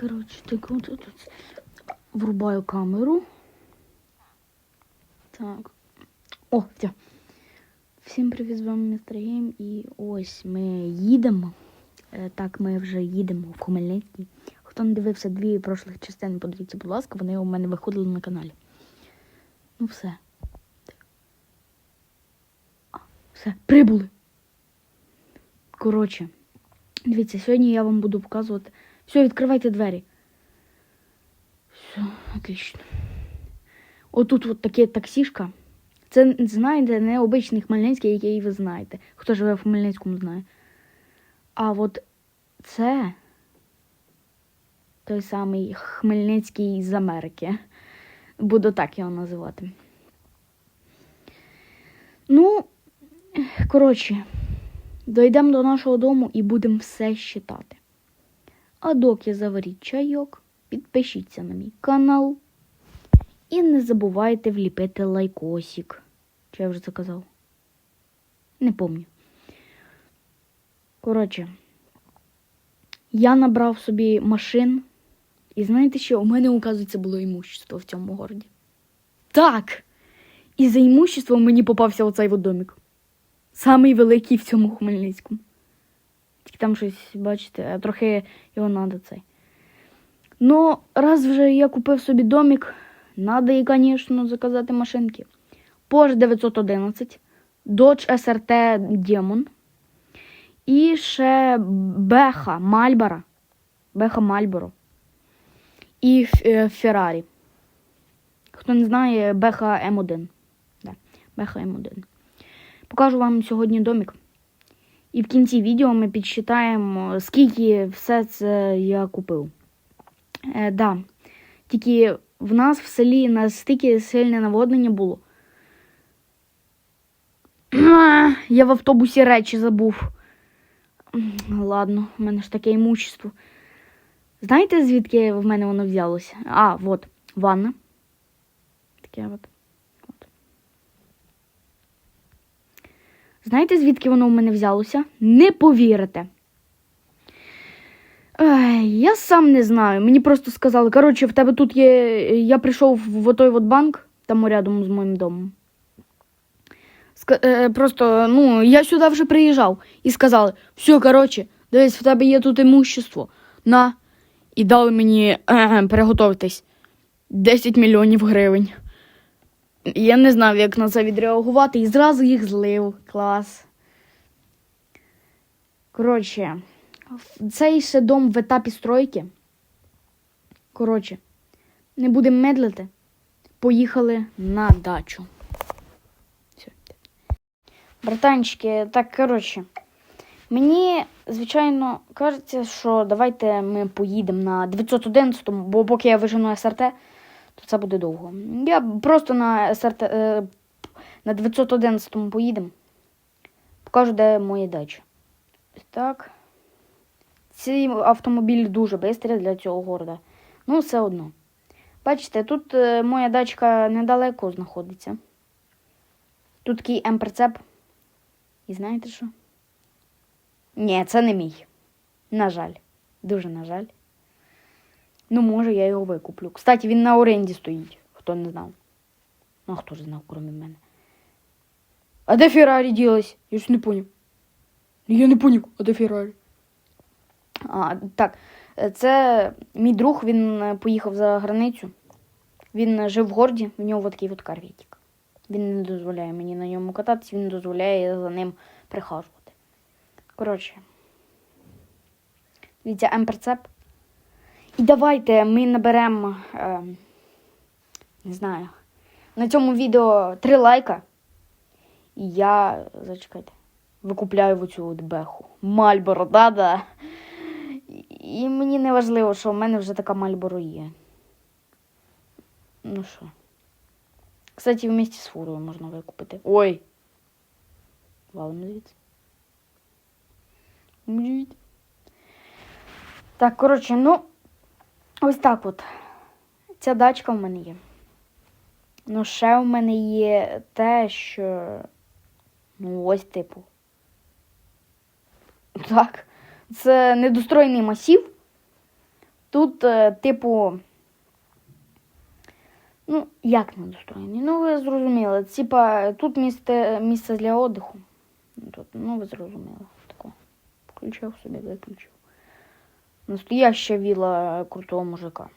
Коротше, так от тут врубаю камеру. Так. О, все. Всім привіт, з вами містер Гейм. І ось ми їдемо. Е, Так, ми вже їдемо в Хмельницький. Хто не дивився дві прошлих частини, подивіться, будь ласка, вони у мене виходили на каналі. Ну все. А, все, прибули. Коротше, дивіться, сьогодні я вам буду показувати. Все, відкривайте двері. Все, отлично. Отут от таке таксішка. Це, знаєте, не обичний Хмельницький, який ви знаєте. Хто живе в Хмельницькому, знає. А от це той самий Хмельницький з Америки. Буду так його називати. Ну, коротше, дійдемо до нашого дому і будемо все щитати. А доки заваріть чайок, підпишіться на мій канал. І не забувайте вліпити лайкосик. Чи я вже це казав? Не помню. Коротше, я набрав собі машин. І знаєте що? У мене, оказується, було імущество в цьому городі. Так! І за імуществом мені попався оцей домик. Самий великий в цьому Хмельницькому. Тільки там щось, бачите, трохи його надо цей. Ну, раз вже я купив собі домик, надо і, звісно, заказати машинки. Porsche 911, Dodge SRT Demon. І ще Беха Мальбора. Беха Мальборо. І е, Феррарі. Хто не знає, Беха М1. Да, Беха М1. Покажу вам сьогодні домик. І в кінці відео ми підсчитаємо, скільки все це я купив. Е, да. Тільки в нас в селі настільки сильне наводнення було. Я в автобусі речі забув. Ладно, в мене ж таке імущество. Знаєте, звідки в мене воно взялося? А, от, ванна. Таке от. Знаєте, звідки воно в мене взялося? Не повірите. Ай, я сам не знаю. Мені просто сказали, коротше, в тебе тут є. Я прийшов в той от банк, там рядом з моїм домом. Ска... е, Просто, ну, я сюди вже приїжджав і сказали, все, коротше, дивись, в тебе є тут імущество. На. І дали мені е, переготовитись 10 мільйонів гривень. Я не знав, як на це відреагувати, і зразу їх злив. Клас. Коротше, цей ще дом в етапі стройки. Коротше, не будемо медлити. Поїхали на дачу. Все. Братанчики, так, коротше. Мені, звичайно, кажеться, що давайте ми поїдемо на 911, бо поки я вижену СРТ, то це буде довго. Я просто на СРТ е, на 911 поїдемо. Покажу, де моя дача. Так. Ці автомобілі дуже швидкі для цього города. Ну, все одно. Бачите, тут е, моя дачка недалеко знаходиться. Тут такий М-прицеп. І знаєте що? Ні, це не мій. На жаль. Дуже на жаль. Ну, може, я його викуплю. Кстати, він на оренді стоїть, хто не знав. Ну, а хто ж знав, крім мене. А де Феррарі ділась? Я ж не поняв. Я не поняв, а де Феррарі? А, так, це мій друг, він е, поїхав за границю. Він е, жив в городі, в нього такий от карвітик. Він не дозволяє мені на ньому кататися, він дозволяє за ним прихажувати. Коротше, дивіться, М-прицеп. І давайте ми наберемо, е, не знаю, на цьому відео три лайка. І я, зачекайте, викупляю оцю от беху. Мальборо, да-да. І мені не важливо, що в мене вже така Мальборо є. Ну що. Кстати, в місті з фурою можна викупити. Ой! Валимо звідси. Мжіть. Так, коротше, ну, ось так от. Ця дачка в мене є. Ну, ще в мене є те, що. Ну, ось, типу. Так. Це недостроєний масів. Тут, е, типу. Ну, як недостроєний? Ну, ви зрозуміли. Типа, тут місце, місце для отдиху. Тут, ну, ви зрозуміли. Тако. Включив собі, виключив. Настояща віла крутого мужика.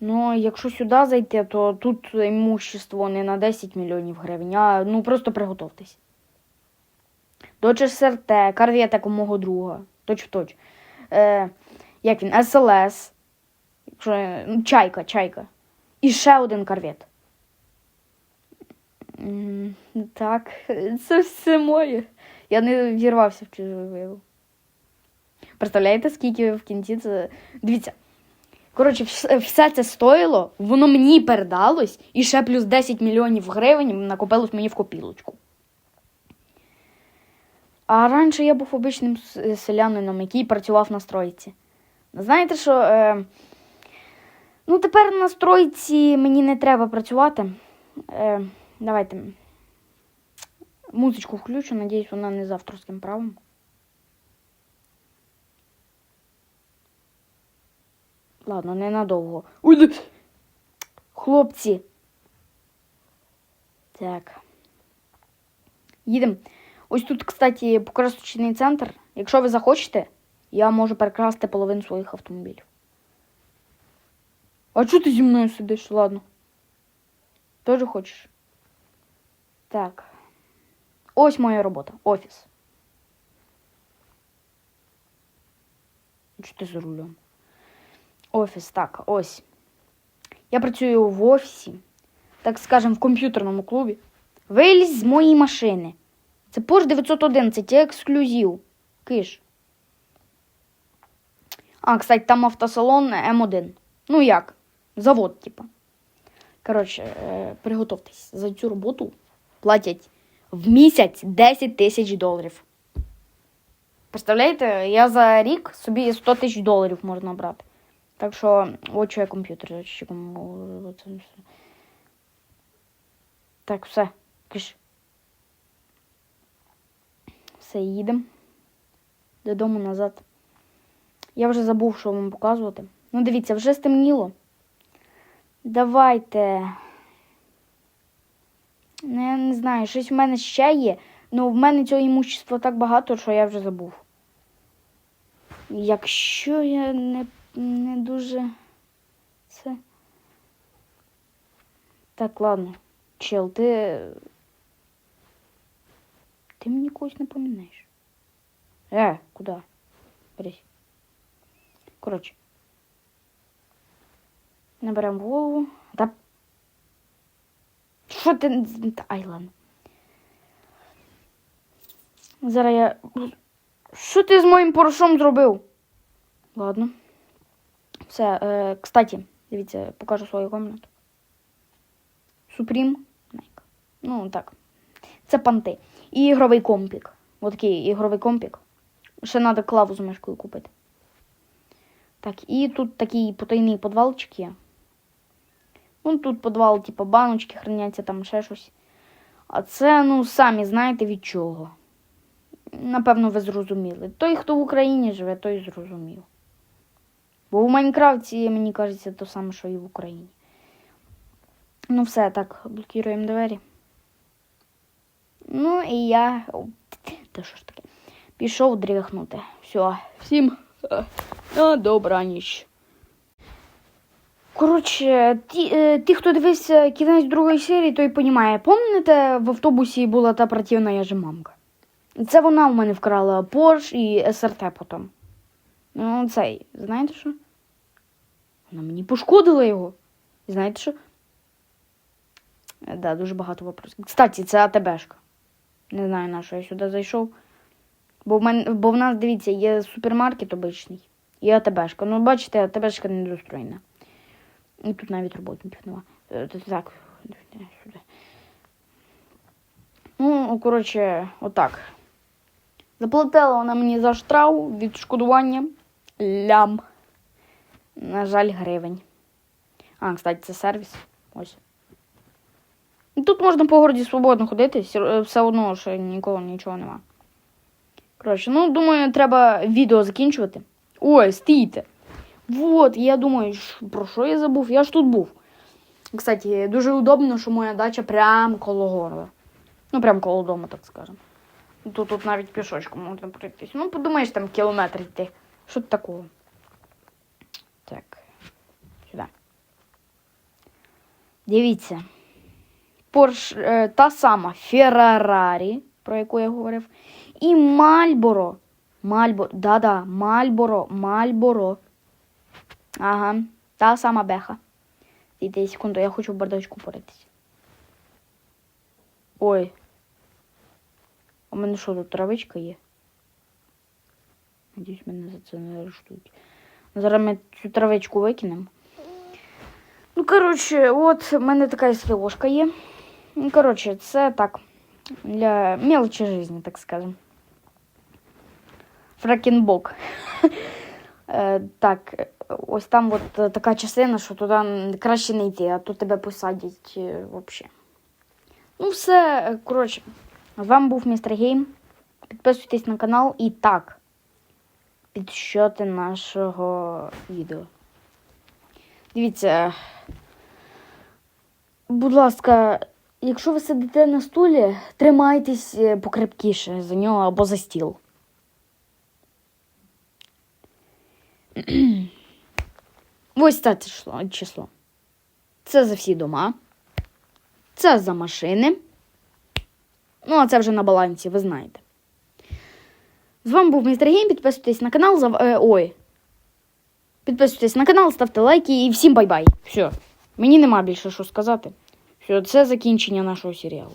Ну, якщо сюди зайти, то тут імущество не на 10 мільйонів гривень, а ну просто приготовтесь. Дочь СРТ, карвета мого друга. Точ в точ. Е, як він? СЛС. Якщо, ну, чайка, чайка. І ще один корвет. Так, це все моє. Я не вірвався в чужу вилу. Представляєте, скільки в кінці це. Дивіться. Коротше, все це стоїло, воно мені передалось, і ще плюс 10 мільйонів гривень накопилось мені в копілочку. А раніше я був обичним селянином, який працював на стройці. Знаєте що? Е, ну, тепер на стройці мені не треба працювати. Е, давайте. Музичку включу, надіюсь, вона не з авторським правом. Ладно, ненадовго. Ой, да- Хлопці. Так. Їдемо. Ось тут, кстати, покрасочний центр. Якщо ви захочете, я можу перекрасти половину своїх автомобілів. А чого ти зі мною сидиш? Ладно. Тоже хочеш? Так. Ось моя робота. Офіс. Що ти за рулем? Офіс, так, ось. Я працюю в офісі, так скажем, в комп'ютерному клубі. Вилізь з моєї машини. Це Porsche 911, це ексклюзив. Киш. А, кстати, там автосалон М1. Ну як? Завод, типа. Коротше, е, приготовтесь. За цю роботу платять в місяць 10 тисяч доларів. Представляєте, я за рік собі 100 тисяч доларів можна брати. Так що, от що я комп'ютер. Так, все. Киш. Все, їдемо. Додому назад. Я вже забув, що вам показувати. Ну, дивіться, вже стемніло. Давайте. Ну, я не знаю, щось в мене ще є. Ну, в мене цього імущества так багато, що я вже забув. Якщо я не, не дуже це. Так, ладно. Чел, ти. Ти мені когось не помінаєш. Е, куди? Берись. Коротше. Наберемо голову. Та. Що ти. Та, Ай, ладно. Зараз я. Що ти з моїм порошом зробив? Ладно. Все, е, кстати, дивіться, покажу свою. Супрім. Найк. Ну, так. Це панти. І ігровий компік. Ось такий ігровий компік. Ще треба клаву з мишкою купити. Так, і тут такий потайний подвалчик є. Ну, тут подвал, типу, баночки храняться, там ще щось. А це, ну, самі знаєте від чого. Напевно, ви зрозуміли. Той, хто в Україні живе, той зрозумів. Бо в Майнкрафті, мені кажеться, то саме, що і в Україні. Ну, все, так, блокуємо двері. Ну, і я. Та що ж таке? Пішов дрихнути. Все, всім е, на добраніч. Коротше, ті, е, ті, хто дивився кінець другої серії, той понімає. Пам'ятаєте, в автобусі була та противна яжемамка? Це вона в мене вкрала Порш і СРТ потім. Ну, цей, знаєте що? Вона мені пошкодила його. Знаєте що? Е, Да, дуже багато вопросів. Кстати, це АТБшка. Не знаю, на що я сюди зайшов. Бо в, мен, бо в нас, дивіться, є супермаркет обичний і АТБшка. Ну, бачите, АТБшка не достроєна. І тут навіть роботників нема. Е, Так, сюди. Ну, коротше, отак. Заплатила вона мені за штраф відшкодування лям. На жаль, гривень. А, кстати, це сервіс. Ось. Тут можна по городі свободно ходити, все одно ще ніколи нічого нема. Коротше, ну, думаю, треба відео закінчувати. Ой, стійте. Вот, я думаю, про що я забув? Я ж тут був. Кстати, дуже удобно, що моя дача прям коло города. Ну, прям коло дому, так скажем. Тут, тут навіть пішочком можна пройтись. Ну, подумаєш, там кілометр йти. Тут такого? Так. Сюди. Дивіться. Порш, е, та сама Феррарі, про яку я говорив, і Мальборо. Мальборо. Да-да, Мальборо, Мальборо. Ага, та сама беха. Дійте секунду, я хочу в бардачку поритись. Ой. У мене що тут травичка є? Надіюсь, мене за це не арештують. Зараз ми цю травичку викинемо. Ну, коротше, от в мене така СВОшка є. Ну, коротше, це так. Для мелочі жизни, так скажем. Фракенбок. Е, Так, е, ось там от е, така частина, що туди краще не йти, а то тебе посадять взагалі. Ну, все, е, коротше, з вами був містер Гейм. Підписуйтесь на канал і так. Підсчоти нашого відео. Дивіться. Будь ласка, якщо ви сидите на стулі, тримайтесь е, покрепкіше за нього або за стіл. Ось це число. число. Це за всі дома. Це за машини. Ну, а це вже на балансі, ви знаєте. З вами був містер Гейм. Підписуйтесь на канал. Зав... Е, ой. Підписуйтесь на канал, ставте лайки і всім бай-бай. Все. Мені нема більше що сказати. Все, це закінчення нашого серіалу.